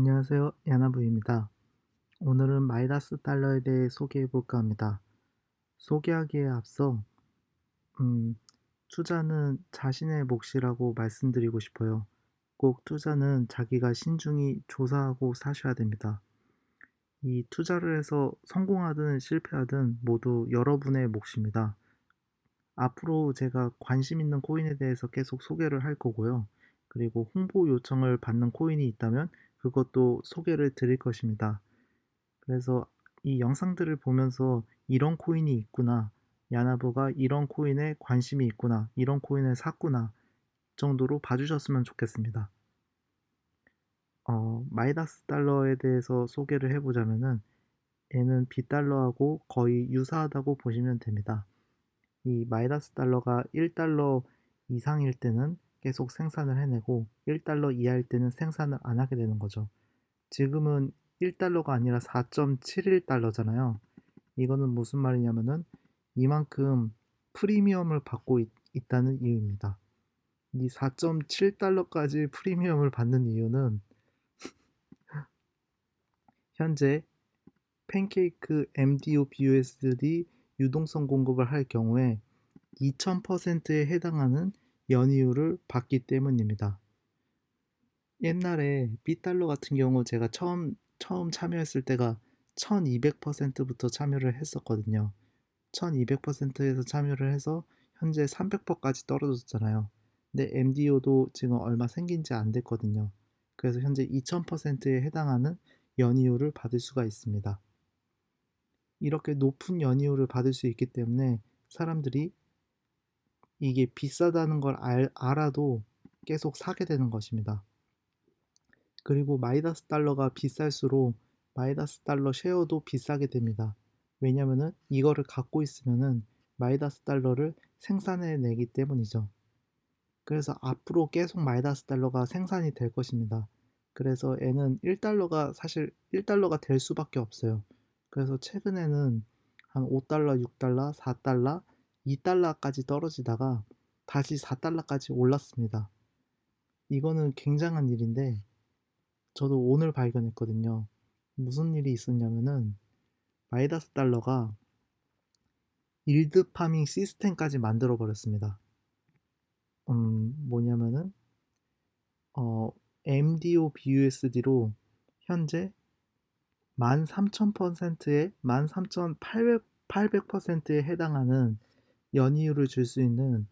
안녕하세요. 야나부입니다. 오늘은 마이다스 달러에 대해 소개해 볼까 합니다. 소개하기에 앞서 음, 투자는 자신의 몫이라고 말씀드리고 싶어요. 꼭 투자는 자기가 신중히 조사하고 사셔야 됩니다. 이 투자를 해서 성공하든 실패하든 모두 여러분의 몫입니다. 앞으로 제가 관심 있는 코인에 대해서 계속 소개를 할 거고요. 그리고 홍보 요청을 받는 코인이 있다면 그것도 소개를 드릴 것입니다. 그래서 이 영상들을 보면서 이런 코인이 있구나. 야나부가 이런 코인에 관심이 있구나. 이런 코인을 샀구나. 정도로 봐주셨으면 좋겠습니다. 어, 마이다스 달러에 대해서 소개를 해보자면은 얘는 비달러하고 거의 유사하다고 보시면 됩니다. 이 마이다스 달러가 1달러 이상일 때는 계속 생산을 해내고 1달러 이하일 때는 생산을 안 하게 되는 거죠. 지금은 1달러가 아니라 4.71달러잖아요. 이거는 무슨 말이냐면은 이만큼 프리미엄을 받고 있, 있다는 이유입니다. 이 4.7달러까지 프리미엄을 받는 이유는 현재 팬케이크 MDO BUSD 유동성 공급을 할 경우에 2000%에 해당하는 연이율을 받기 때문입니다. 옛날에 빗달러 같은 경우 제가 처음 처음 참여했을 때가 1200%부터 참여를 했었거든요. 1200%에서 참여를 해서 현재 300%까지 떨어졌잖아요. 근데 MDO도 지금 얼마 생긴 지 안 됐거든요. 그래서 현재 2000%에 해당하는 연이율을 받을 수가 있습니다. 이렇게 높은 연이율을 받을 수 있기 때문에 사람들이 이게 비싸다는 걸 알, 알아도 계속 사게 되는 것입니다. 그리고 마이다스 달러가 비쌀수록 마이다스 달러 쉐어도 비싸게 됩니다. 왜냐면은 이거를 갖고 있으면은 마이다스 달러를 생산해 내기 때문이죠. 그래서 앞으로 계속 마이다스 달러가 생산이 될 것입니다. 그래서 얘는 1달러가 사실 1달러가 될 수밖에 없어요. 그래서 최근에는 한 5달러, 6달러, 4달러, 2달러까지 떨어지다가 다시 4달러까지 올랐습니다. 이거는 굉장한 일인데 저도 오늘 발견했거든요. 무슨 일이 있었냐면은 마이다스 달러가 일드 파밍 시스템까지 만들어 버렸습니다. 음, 뭐냐면은 어, MDO BUSD로 현재 13,000%에 13,800%에 해당하는 연이율을 줄 수 있는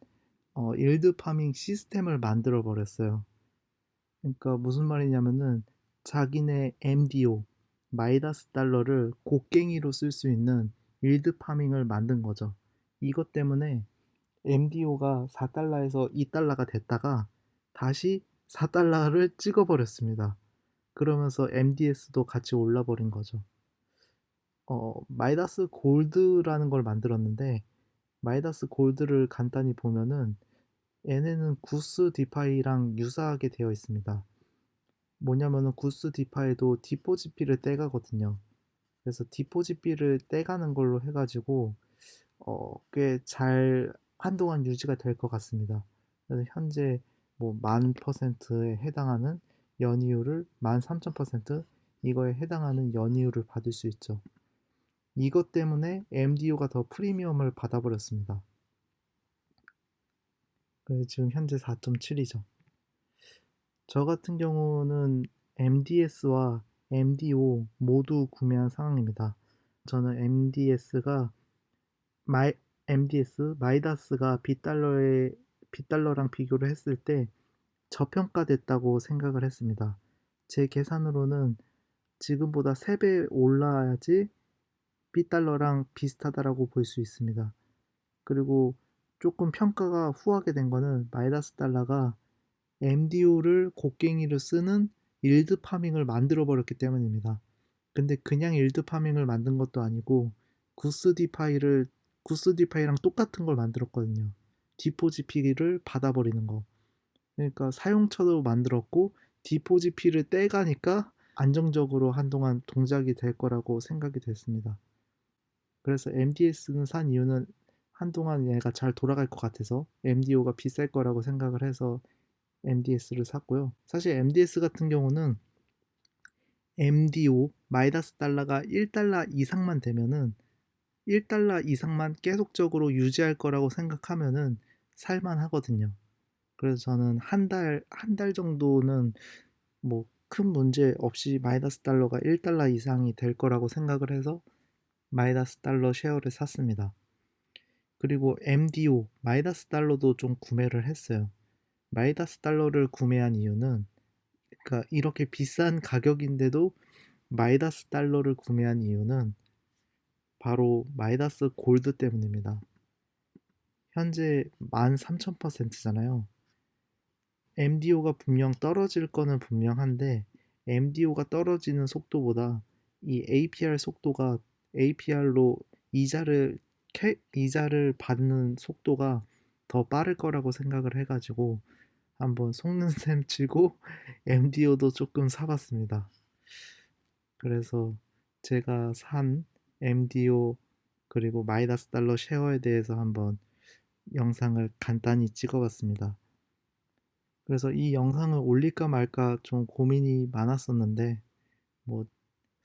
어, 일드 파밍 시스템을 만들어 버렸어요. 그러니까 무슨 말이냐면은 자기네 MDO 마이다스 달러를 곡괭이로 쓸 수 있는 일드 파밍을 만든 거죠. 이것 때문에 MDO가 4달러에서 2달러가 됐다가 다시 4달러를 찍어버렸습니다. 그러면서 MDS도 같이 올라버린 거죠. 어, 마이다스 골드라는 걸 만들었는데 마이다스 골드를 간단히 보면은 얘네는 구스 디파이랑 유사하게 되어 있습니다. 뭐냐면은 구스 디파이도 디포지피를 떼가거든요. 그래서 디포지피를 떼가는 걸로 해가지고 어, 꽤 잘 한동안 유지가 될 것 같습니다. 그래서 현재 뭐 만 퍼센트에 해당하는 연이율을 만 삼천 퍼센트 이거에 해당하는 연이율을 받을 수 있죠. 이것 때문에 MDO가 더 프리미엄을 받아버렸습니다. 그래서 지금 현재 4.7이죠. 저 같은 경우는 MDS와 MDO 모두 구매한 상황입니다. 저는 MDS가 마이, MDS 마이다스가 빗달러에 빗달러랑 비교를 했을 때 저평가됐다고 생각을 했습니다. 제 계산으로는 지금보다 3배 올라야지 빗달러랑 비슷하다라고 볼 수 있습니다. 그리고 조금 평가가 후하게 된 거는 마이다스 달러가 MDO를 곡괭이로 쓰는 일드 파밍을 만들어 버렸기 때문입니다. 근데 그냥 일드 파밍을 만든 것도 아니고 구스 디파이를 구스 디파이랑 똑같은 걸 만들었거든요. 디포지피를 받아버리는 거. 그러니까 사용처도 만들었고 디포지피를 떼가니까 안정적으로 한동안 동작이 될 거라고 생각이 됐습니다. 그래서 MDS는 산 이유는 한동안 얘가 잘 돌아갈 것 같아서 MDO가 비쌀 거라고 생각을 해서 MDS를 샀고요. 사실 MDS 같은 경우는 MDO 마이다스 달러가 1달러 이상만 되면은 1달러 이상만 계속적으로 유지할 거라고 생각하면은 살만 하거든요. 그래서 저는 한 달, 한 달 정도는 뭐 큰 문제 없이 마이다스 달러가 1달러 이상이 될 거라고 생각을 해서 마이다스 달러 쉐어를 샀습니다. 그리고 MDO, 마이다스 달러도 좀 구매를 했어요. 마이다스 달러를 구매한 이유는 그러니까 이렇게 비싼 가격인데도 마이다스 달러를 구매한 이유는 바로 마이다스 골드 때문입니다. 현재 13,000%잖아요. MDO가 분명 떨어질 거는 분명한데 MDO가 떨어지는 속도보다 이 APR 속도가 APR로 이자를 캐, 이자를 받는 속도가 더 빠를 거라고 생각을 해가지고 한번 속는 셈 치고 MDO도 조금 사봤습니다. 그래서 제가 산 MDO 그리고 마이다스 달러 쉐어에 대해서 한번 영상을 간단히 찍어봤습니다. 그래서 이 영상을 올릴까 말까 좀 고민이 많았었는데 뭐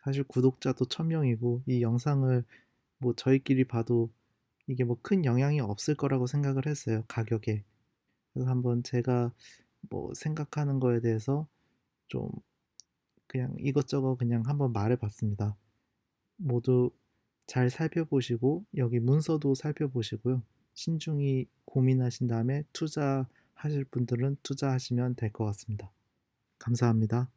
사실 구독자도 1000명이고 이 영상을 뭐 저희끼리 봐도 이게 뭐 큰 영향이 없을 거라고 생각을 했어요. 가격에. 그래서 한번 제가 뭐 생각하는 거에 대해서 좀 그냥 이것저것 그냥 한번 말해 봤습니다. 모두 잘 살펴보시고 여기 문서도 살펴보시고요. 신중히 고민하신 다음에 투자하실 분들은 투자하시면 될 것 같습니다. 감사합니다.